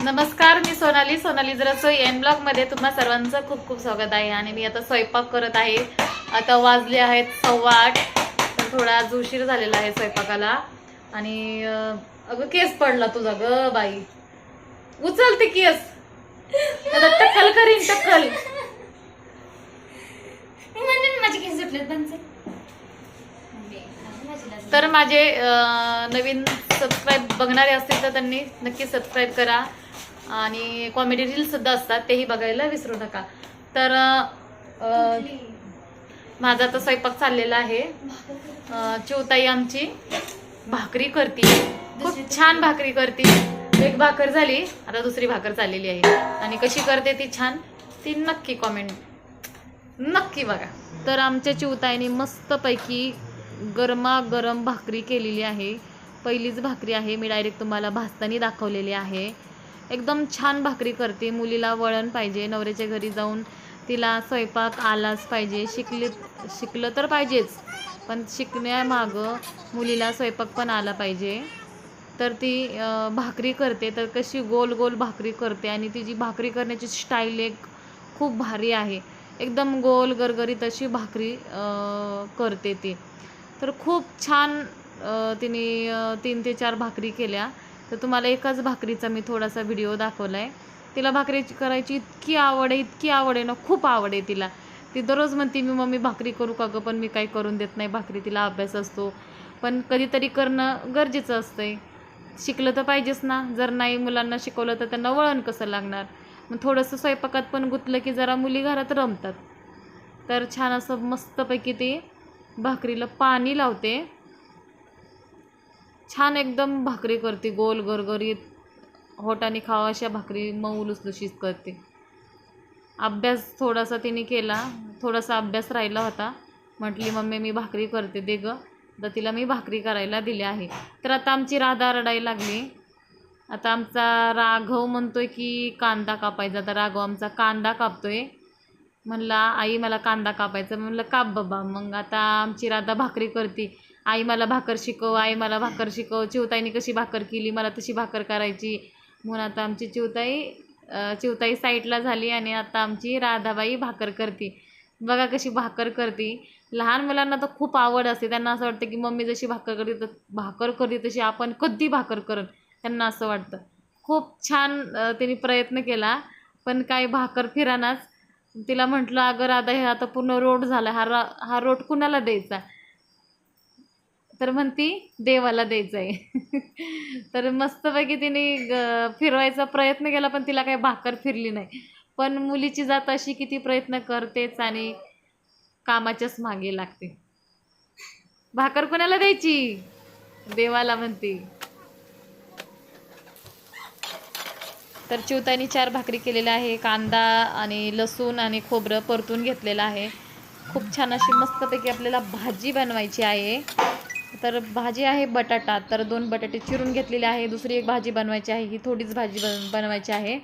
नमस्कार मी सोनाली. सोनाली जरासोई एन ब्लॉगमध्ये तुम्हा सर्वांचं खूप खूप स्वागत आहे. आणि मी आता स्वयंपाक करत आहे. आता वाजले आहेत सव्वा आठ. तर थोडा आज उशीर झालेला आहे स्वयंपाकाला. आणि अगं केस पडला तुझा ग बाई. उचल ते केस. आता टक्कल करीन टक्कल. माझे केस तर माझे नवीन सबस्क्राईब बघणारे असतील तर त्यांनी नक्की सबस्क्राईब करा. आणि कॉमेडी रील्स सुद्धा असतात तेही बघायला विसरू नका. तर माझा आता स्वयंपाक चाललेला आहे. चिवताई आमची भाकरी करती. खूप छान भाकरी करती. एक भाकर झाली आता दुसरी भाकर चाललेली आहे. आणि कशी करते ती छान? ती नक्की कॉमेंट नक्की बघा. तर आमच्या चिवताईने मस्तपैकी गरमागरम भाकरी केलेली आहे. पहिलीच भाकरी आहे. मी डायरेक्ट तुम्हाला भाजतानी दाखवलेली आहे. एकदम छान भाकरी करते. मुलीला वळण पाहिजे नवऱ्याच्या घरी जाऊन तिला स्वयंपाक आलाच पाहिजे. शिकले शिकलं तर पाहिजेच पण शिकण्यामागं मुलीला स्वयंपाक पण आला पाहिजे. तर ती भाकरी करते तर कशी गोल गोल भाकरी करते आणि तिची भाकरी करण्याची स्टाईल एक खूप भारी आहे. एकदम गोल गरगरीत अशी भाकरी करते ती. तर खूप छान तिने तीन ते चार भाकरी केल्या. तर तुम्हाला एकाच भाकरीचा मी थोडासा व्हिडिओ दाखवला आहे तिला भाकरी करायची इतकी आवड आहे इतकी आवड आहे ना खूप आवड आहे तिला. ती दररोज म्हणते मी मम्मी भाकरी करू का गं? पण मी काही करून देत नाही भाकरी तिला अभ्यास असतो. पण कधीतरी करणं गरजेचं असतंय. शिकलं तर पाहिजेच ना. जर नाही मुलांना शिकवलं तर त्यांना वळण कसं लागणार? मग थोडंसं स्वयंपाकात पण गुंतलं की जरा मुली घरात रमतात. तर छान असं मस्तपैकी ते भाकरीला पाणी लावते. छान एकदम भाकरी करते गोल गरगरीत होटाने खावा अशा भाकरी मऊ लुसलुशीत करते. अभ्यास थोडासा तिने केला थोडासा अभ्यास राहिला होता. म्हटली मम्मी मी भाकरी करते दे ग. तर तिला मी भाकरी करायला दिली आहे. तर आता आमची राधा रडायला लागली. आता आमचा राघव म्हणतोय की कांदा कापायचा. तर राघव आमचा कांदा कापतोय. म्हणला आई मला कांदा कापायचा. म्हणलं काप बाबा. मग आता आमची राधा भाकरी करते. आई मला भाकर शिकव आई मला भाकर शिकव. चिवताईने कशी भाकर केली मला तशी भाकर करायची. म्हणून आता आमची चिवताई चिवताई साईडला झाली आणि आता आमची राधाबाई भाकर करते. बघा कशी भाकर करते. लहान मुलांना तर खूप आवड असते. त्यांना असं वाटतं की मम्मी जशी भाकर करते तर भाकर करते तशी आपण कधी भाकर करत त्यांना असं वाटतं. खूप छान त्यांनी प्रयत्न केला पण काय भाकर फिरानाच. तिला म्हटलं अगं राधा हे आता पूर्ण रोड झाला. हा रा हा रोड कुणाला द्यायचा? तर म्हणती देवाला द्यायचं आहे तर मस्तपैकी तिने ग- फिरवायचा प्रयत्न केला पण तिला काही भाकर फिरली नाही. पण मुलीची जात अशी किती प्रयत्न करतेच आणि कामाच्याच मागे लागते. भाकर कोणाला द्यायची? देवाला म्हणते. तर चिवतानी चार भाकरी केलेल्या आहे कांदा आणि लसूण आणि खोबरं परतून घेतलेलं आहे. खूप छान अशी मस्तपैकी आपल्याला भाजी बनवायची आहे. तर भाजी आहे बटाटा तर दोन बटाटे चिरून घेतलेले आहे. दुसरी एक भाजी बनवायची आहे ही थोडीच भाजी बन बनवायची आहे.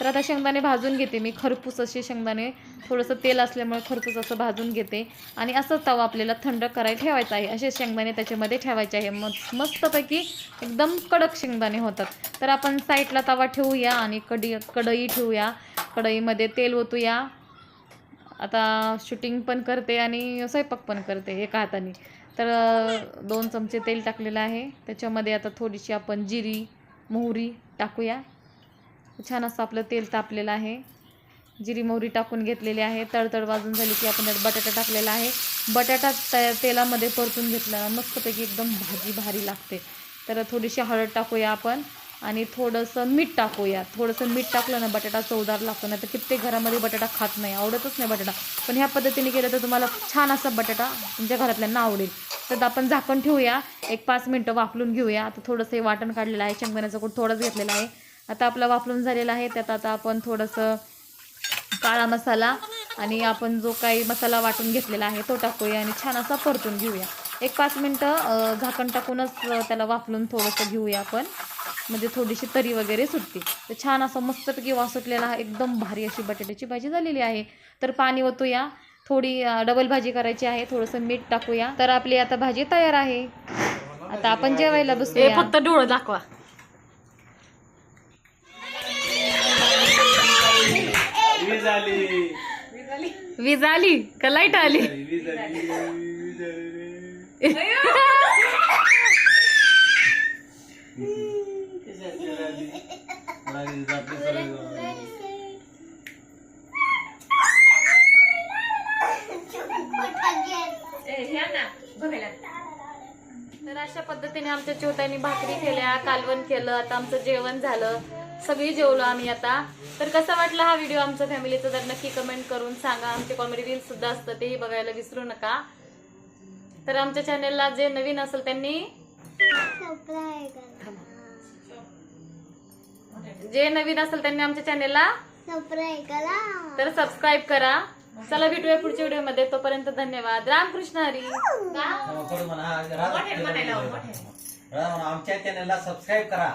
तर आता शेंगदाणे भाजून घेते मी. खरपूस असे शेंगदाणे थोडंसं तेल असल्यामुळे खरपूस असं भाजून घेते. आणि असं तवा आपल्याला थंड करायला ठेवायचा आहे. असे शेंगदाणे त्याच्यामध्ये ठेवायचे आहे. मग मस्तपैकी एकदम कडक शेंगदाणे होतात. तर आपण साईडला तवा ठेवूया आणि कढी कढई ठेवूया. कढईमध्ये तेल ओतूया. आता शूटिंग पण करते आणि स्वयंपाक पण करते एका हाताने. तर दोन चमचे तेल टाकलेलं आहे. त्याच्यामध्ये आता थोडीशी आपण जिरी मोहरी टाकूया. छान असं आपलं तेल तापलेलं आहे. जिरी मोहरी टाकून घेतलेली आहे. तळतळ वाजून झाली की आपण त्यात बटाटा टाकलेला आहे. बटाटा त तेलामध्ये परतून घेतला मस्तपैकी एकदम भाजी भारी लागते. तर थोडीशी हळद टाकूया आपण. आणि थोडंसं मीठ टाकूया थोडंसं मीठ टाकलं ना बटाटा चवदार लागतो नाही तर कित्येक घरामध्ये बटाटा खात नाही. आवडतच नाही बटाटा. पण ह्या पद्धतीने केलं तर तुम्हाला छान असा बटाटा तुमच्या घरातल्यांना आवडेल. तर आपण झाकण ठेवूया. एक पाच मिनटं वाफलून घेऊया. आता थोडंसं हे वाटण काढलेलं आहे. शेंगदाण्याचं कूट थोडंच घेतलेलं आहे. आता आपला वाफलून झालेला आहे. त्यात आता आपण थोडंसं काळा मसाला आणि आपण जो काही मसाला वाटून घेतलेला आहे तो टाकूया आणि छान असा परतून घेऊया. एक पाच मिनटं झाकण टाकूनच त्याला वाफलून थोडंसं घेऊया आपण. म्हणजे थोडीशी तरी वगैरे सुटते. तर छान असं मस्तपैकी वास सुटलेला हा एकदम भारी अशी बटाट्याची भाजी झालेली आहे. तर पाणी ओतूया. थोडी डबल भाजी करायची आहे. थोडंसं मीठ टाकूया. तर आपली आता भाजी तयार आहे. आता आपण जेवायला बसतो फक्त डोळं दाखवा. वीज आली. का लाइट आली? तर अशा पद्धतीने आमच्या चिवतांनी भाकरी केल्या कालवण केलं आता आमचं जेवण झालं. सगळी जेवलो आम्ही आता. तर कसा वाटला हा व्हिडिओ आमच्या फॅमिलीचा तर नक्की कमेंट करून सांगा. आमचे कॉमेडी रील सुद्धा असतं तेही बघायला विसरू नका. तर आमच्या चॅनेलला जे नवीन असेल त्यांनी जे नवीन असेल त्यांनी आमच्या चॅनेलला तर सबस्क्राईब करा. चला भेटूया पुढच्या व्हिडिओमध्ये. तोपर्यंत धन्यवाद. रामकृष्ण हरी. आमच्या चॅनलला सबस्क्राईब करा.